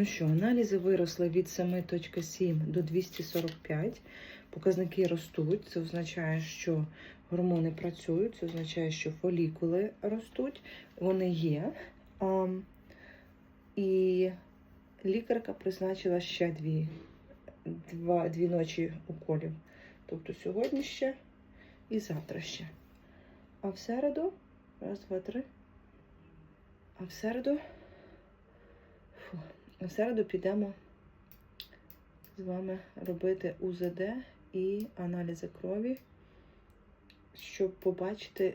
Ну що, аналізи виросли від 7.7 до 245. Показники ростуть. Це означає, що гормони працюють, це означає, що фолікули ростуть, вони є. І лікарка призначила ще дві, два, дві ночі уколів. Тобто сьогодні ще і завтра ще. А в середу, раз, два, три. А в середу. В середу підемо з вами робити УЗД і аналізи крові, щоб побачити,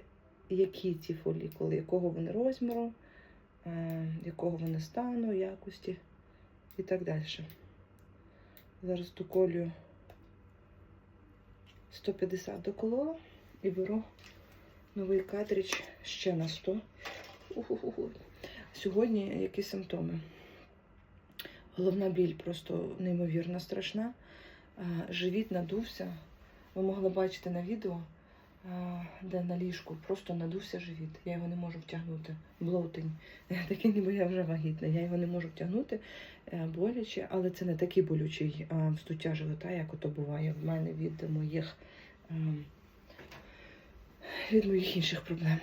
які ці фолікули, якого вони розміру, е, якого вони стану, якості і так далі. Зараз доколюю 150 доколола і беру новий картридж ще на 100. Уху-ху-ху. Сьогодні які симптоми? Головна біль просто неймовірно страшна. Е, Живіт надувся. Ви могли бачити на відео, е, де на ліжку просто надувся живіт. Я його не можу втягнути. Блоутень. Таке ніби я вже вагітна. Я його не можу втягнути е, боляче, але це не такий болючий вздуття живота, як ото буває в мене від моїх від моїх інших проблем.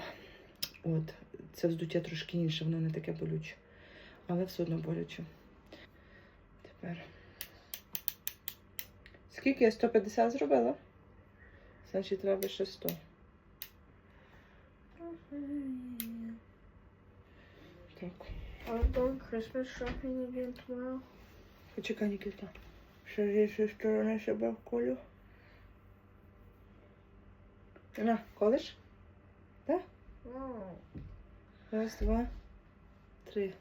От, це вздуття трошки інше, воно не таке болюче, але все одно боляче. Тепер. Скільки я 150 зробила? Значить, треба ще 100. Так. I'm going Christmas shopping again tomorrow. Почекай, Нікіта. Ще з іншої сторони себе вколю. На, колиш? Так? Раз, два, три.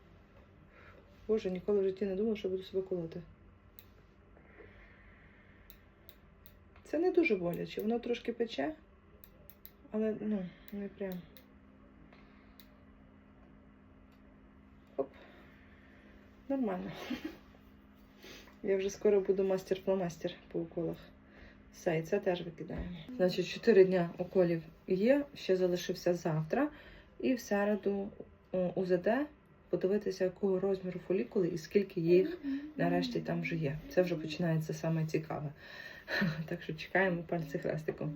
Боже, ніколи в житті не думала, що буду себе колоти. Це не дуже боляче, воно трошки пече, але ну, не прям. Оп. Нормально. Я вже скоро буду мастер-фломастер по уколах. Все, і це теж викидаємо. Значить, 4 дня уколів є, ще залишився завтра. І в середу УЗД подивитися, якого розміру фолікули і скільки їх нарешті там вже є. Це вже починається саме цікаве. Так що чекаємо пальці хрестиком.